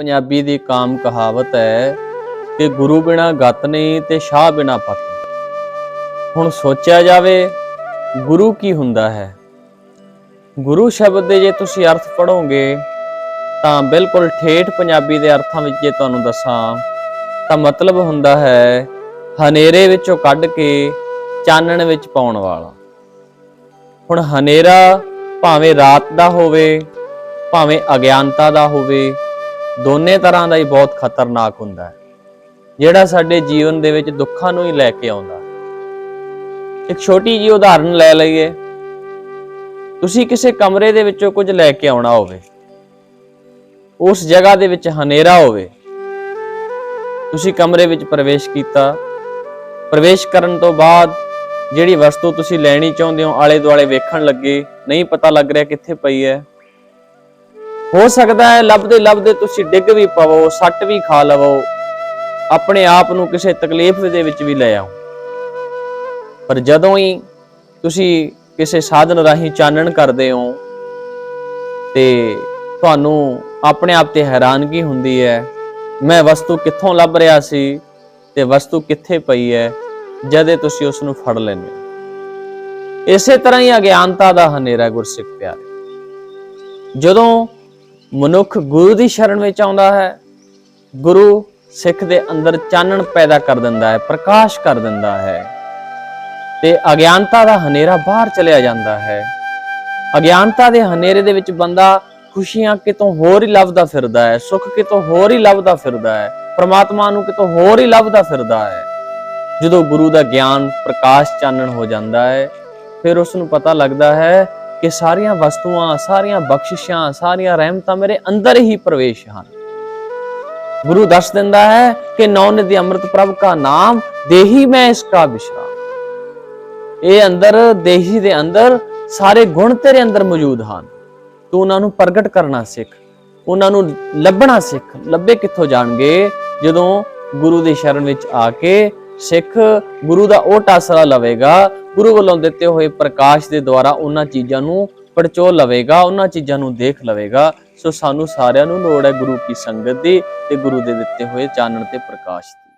ਪੰਜਾਬੀ ਦੀ ਕਾਮ ਕਹਾਵਤ ਹੈ ਕਿ ਗੁਰੂ ਬਿਨਾ ਗਤ ਨਹੀਂ ਤੇ ਸ਼ਾਹ ਬਿਨਾ ਪਤ ਨਹੀਂ। ਹੁਣ ਸੋਚਿਆ ਜਾਵੇ, ਗੁਰੂ ਕੀ ਹੁੰਦਾ ਹੈ ਗੁਰੂ ਸ਼ਬਦ ਦੇ ਜੇ ਤੁਸੀਂ ਅਰਥ ਪੜੋਗੇ ਤਾਂ ਬਿਲਕੁਲ ਠੇਠ ਪੰਜਾਬੀ ਦੇ ਅਰਥਾਂ ਵਿੱਚ ਜੇ ਤੁਹਾਨੂੰ ਦੱਸਾਂ, ਤਾਂ ਮਤਲਬ ਹੁੰਦਾ ਹੈ ਹਨੇਰੇ ਵਿੱਚੋਂ ਕੱਢ ਕੇ ਚਾਨਣ ਵਿੱਚ ਪਾਉਣ ਵਾਲਾ ਹੁਣ ਹਨੇਰਾ ਭਾਵੇਂ ਰਾਤ ਦਾ ਹੋਵੇ, ਭਾਵੇਂ ਅਗਿਆਨਤਾ ਦਾ ਹੋਵੇ ਦੋਨੇ ਤਰ੍ਹਾਂ ਦਾ ਹੀ ਬਹੁਤ ਖਤਰਨਾਕ ਹੁੰਦਾ ਹੈ। ਜਿਹੜਾ ਸਾਡੇ ਜੀਵਨ ਦੇ ਵਿੱਚ ਦੁੱਖਾਂ ਨੂੰ ਹੀ ਲੈ ਕੇ ਆਉਂਦਾ ਇੱਕ ਛੋਟੀ ਜਿਹੀ ਉਦਾਹਰਨ ਲੈ ਲਈਏ। ਤੁਸੀਂ ਕਿਸੇ ਕਮਰੇ ਦੇ ਵਿੱਚੋਂ ਕੁਝ ਲੈ ਕੇ ਆਉਣਾ ਹੋਵੇ। ਉਸ ਜਗ੍ਹਾ ਦੇ ਵਿੱਚ ਹਨੇਰਾ ਹੋਵੇ। ਤੁਸੀਂ ਕਮਰੇ ਵਿੱਚ ਪ੍ਰਵੇਸ਼ ਕੀਤਾ। ਪ੍ਰਵੇਸ਼ ਕਰਨ ਤੋਂ ਬਾਅਦ ਜਿਹੜੀ ਵਸਤੂ ਤੁਸੀਂ ਲੈਣੀ ਚਾਹੁੰਦੇ ਹੋ ਆਲੇ ਦੁਆਲੇ ਵੇਖਣ ਲੱਗੇ, ਨਹੀਂ ਪਤਾ ਲੱਗ ਰਿਹਾ ਕਿੱਥੇ ਪਈ ਹੈ। ਹੋ ਸਕਦਾ ਹੈ ਲੱਭਦੇ ਲੱਭਦੇ ਤੁਸੀਂ ਡਿੱਗ ਵੀ ਪਵੋ, ਸੱਟ ਵੀ ਖਾ ਲਵੋ। ਆਪਣੇ ਆਪ ਨੂੰ ਕਿਸੇ ਤਕਲੀਫ ਦੇ ਵਿੱਚ ਵੀ ਲੈ ਆਓ। ਪਰ ਜਦੋਂ ਹੀ ਤੁਸੀਂ ਕਿਸੇ ਸਾਧਨ ਰਾਹੀਂ ਚਾਨਣ ਕਰਦੇ ਹੋ, ਤੇ ਤੁਹਾਨੂੰ ਆਪਣੇ ਆਪ ਤੇ ਹੈਰਾਨਗੀ ਹੁੰਦੀ ਹੈ, ਮੈਂ ਵਸਤੂ ਕਿੱਥੋਂ ਲੱਭ ਰਿਹਾ ਸੀ ਤੇ ਵਸਤੂ ਕਿੱਥੇ ਪਈ ਹੈ, ਜਦੇ ਤੁਸੀਂ ਉਸ ਨੂੰ ਫੜ ਲੈਂਦੇ ਹੋ। ਇਸੇ ਤਰ੍ਹਾਂ ਹੀ ਅਗਿਆਨਤਾ ਦਾ ਹਨੇਰਾ ਗੁਰਸਿੱਖ ਪਿਆਰੇ। ਜਦੋਂ ਮਨੁੱਖ ਗੁਰੂ ਦੀ ਸ਼ਰਨ ਵਿੱਚ ਆਉਂਦਾ ਹੈ। ਗੁਰੂ ਸਿੱਖ ਦੇ ਅੰਦਰ ਚਾਨਣ ਪੈਦਾ ਕਰ ਦਿੰਦਾ ਹੈ, ਪ੍ਰਕਾਸ਼ ਕਰ ਦਿੰਦਾ ਹੈ। ਤੇ ਅਗਿਆਨਤਾ ਦਾ ਹਨੇਰਾ ਬਾਹਰ ਚਲਿਆ ਜਾਂਦਾ ਹੈ। ਅਗਿਆਨਤਾ ਦੇ ਹਨੇਰੇ ਦੇ ਵਿੱਚ ਬੰਦਾ ਖੁਸ਼ੀਆਂ ਕਿਤੋਂ ਹੋਰ ਹੀ ਲੱਭਦਾ ਫਿਰਦਾ ਹੈ, ਸੁੱਖ ਕਿਤੋਂ ਹੋਰ ਹੀ ਲੱਭਦਾ ਫਿਰਦਾ ਹੈ, ਪ੍ਰਮਾਤਮਾ ਨੂੰ ਕਿਤੋਂ ਹੋਰ ਹੀ ਲੱਭਦਾ ਫਿਰਦਾ ਹੈ। ਜਦੋਂ ਗੁਰੂ ਦਾ ਗਿਆਨ ਪ੍ਰਕਾਸ਼ ਚਾਨਣ ਹੋ ਜਾਂਦਾ ਹੈ, ਫਿਰ ਉਸ ਨੂੰ ਪਤਾ ਲੱਗਦਾ ਹੈ ਕਿ ਸਾਰੀਆਂ ਵਸਤੂਆਂ, ਸਾਰੀਆਂ ਬਖਸ਼ਿਸ਼ਾਂ, ਸਾਰੀਆਂ ਰਹਿਮਤਾਂ ਮੇਰੇ ਅੰਦਰ ਹੀ ਪ੍ਰਵੇਸ਼ ਹਨ। ਗੁਰੂ ਦੱਸ ਦਿੰਦਾ ਹੈ ਕਿ ਨੌ ਨਿਧੀ ਅੰਮ੍ਰਿਤ ਪ੍ਰਭ ਕਾ ਨਾਮ, ਦੇਹੀ ਮੈਂ ਇਸ ਕਾ ਵਿਸ਼ਰਾਮ ਇਹ ਅੰਦਰ, ਦੇਹੀ ਦੇ ਅੰਦਰ ਸਾਰੇ ਗੁਣ ਤੇਰੇ ਅੰਦਰ ਮੌਜੂਦ ਹਨ। ਤੂੰ ਉਹਨਾਂ ਨੂੰ ਪ੍ਰਗਟ ਕਰਨਾ ਸਿੱਖ, ਉਹਨਾਂ ਨੂੰ ਲੱਭਣਾ ਸਿੱਖ। ਲੱਭੇ ਕਿੱਥੋਂ ਜਾਣਗੇ? ਜਦੋਂ ਗੁਰੂ ਦੀ ਸ਼ਰਨ ਵਿੱਚ ਆ ਕੇ ਸਿੱਖ ਗੁਰੂ ਦਾ ਉਹ ਟਾਸਰਾ ਲਵੇਗਾ, ਗੁਰੂ ਵੱਲੋਂ ਦਿੱਤੇ ਹੋਏ ਪ੍ਰਕਾਸ਼ ਦੇ ਦੁਆਰਾ ਉਹਨਾਂ ਚੀਜ਼ਾਂ ਨੂੰ ਪੜਚੋ ਲਵੇਗਾ, ਉਹਨਾਂ ਚੀਜ਼ਾਂ ਨੂੰ ਦੇਖ ਲਵੇਗਾ। ਸੋ ਸਾਨੂੰ ਸਾਰਿਆਂ ਨੂੰ ਲੋੜ ਹੈ ਗੁਰੂ ਕੀ ਸੰਗਤ ਦੀ ਤੇ ਗੁਰੂ ਦੇ ਦਿੱਤੇ ਹੋਏ ਚਾਨਣ ਤੇ ਪ੍ਰਕਾਸ਼ ਦੀ।